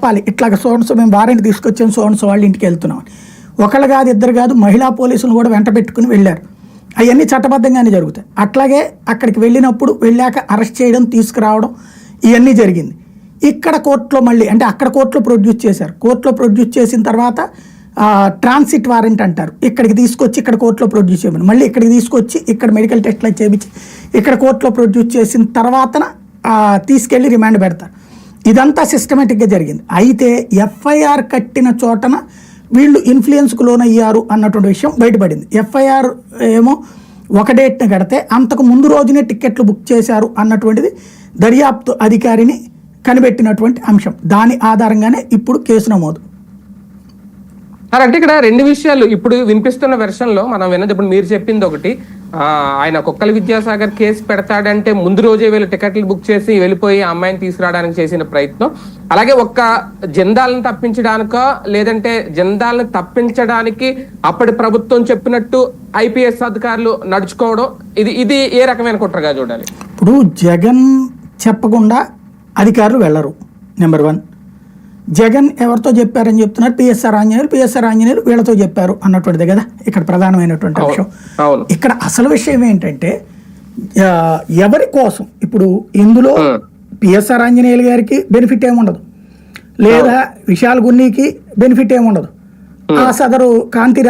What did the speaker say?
చెప్పాలి. ఇట్లాగ సోన్సో మేము వారెంట్ తీసుకొచ్చాం సోన్సో వాళ్ళ ఇంటికి వెళ్తున్నాం. ఒకళ్ళు కాదు ఇద్దరు కాదు మహిళా పోలీసులు కూడా వెంట పెట్టుకుని వెళ్ళారు. అవన్నీ చట్టబద్ధంగానే జరుగుతాయి. అట్లాగే అక్కడికి వెళ్ళినప్పుడు వెళ్ళాక అరెస్ట్ చేయడం తీసుకురావడం ఇవన్నీ జరిగింది. ఇక్కడ కోర్టులో మళ్ళీ అంటే అక్కడ కోర్టులో ప్రొడ్యూస్ చేశారు. కోర్టులో ప్రొడ్యూస్ చేసిన తర్వాత ట్రాన్సిట్ వారెంట్ అంటారు. ఇక్కడికి తీసుకొచ్చి ఇక్కడ కోర్టులో ప్రొడ్యూస్ చేయమని. మళ్ళీ ఇక్కడికి తీసుకొచ్చి ఇక్కడ మెడికల్ టెస్ట్లు చేయించి ఇక్కడ కోర్టులో ప్రొడ్యూస్ చేసిన తర్వాతన తీసుకెళ్ళి రిమాండ్ పెడతారు. ఇదంతా సిస్టమేటిక్గా జరిగింది. అయితే ఎఫ్ఐఆర్ కట్టిన చోటన వీళ్ళు ఇన్ఫ్లుయెన్స్కు లోనయ్యారు అన్నటువంటి విషయం బయటపడింది. ఎఫ్ఐఆర్ ఏమో ఒక డేట్ని కడితే అంతకు ముందు రోజునే టిక్కెట్లు బుక్ చేశారు అన్నటువంటిది దర్యాప్తు అధికారిని కనిపెట్టినటువంటి అంశం. దాని ఆధారంగానే ఇప్పుడు కేసు నమోదు. సార్ అంటే ఇక్కడ రెండు విషయాలు. ఇప్పుడు వినిపిస్తున్న వెర్షన్లో మనం విన్నది ఇప్పుడు మీరు చెప్పింది ఒకటి. ఆయన కుక్కల విద్యాసాగర్ కేసు పెడతాడంటే ముందు రోజే వీళ్ళు టికెట్లు బుక్ చేసి వెళ్ళిపోయి అమ్మాయిని తీసుకురావడానికి చేసిన ప్రయత్నం. అలాగే ఒక్క జందాలను తప్పించడానికో లేదంటే జందాలను తప్పించడానికి అప్పటి ప్రభుత్వం చెప్పినట్టు ఐపీఎస్ అధికారులు నడుచుకోవడం ఇది ఇది ఏ రకమైన కుట్రగా చూడాలి? ఇప్పుడు జగన్ చెప్పకుండా అధికారులు వెళ్ళరు నెంబర్ వన్. జగన్ ఎవరితో చెప్పారని చెప్తున్నారు? పిఎస్ఆర్ ఆంజనేయులు పిఎస్ఆర్ ఆంజనేయులు వీళ్ళతో చెప్పారు అన్నటువంటిదే కదా? ఇక్కడ ప్రధానమైనటువంటి అవును. ఇక్కడ అసలు విషయం ఏంటంటే ఎవరి కోసం? ఇప్పుడు ఇందులో పిఎస్ఆర్ ఆంజనేయులు గారికి బెనిఫిట్ ఏముండదు లేదా విశాల్ గున్నీకి బెనిఫిట్ ఏముండదు ఆ. సదరు కాంతి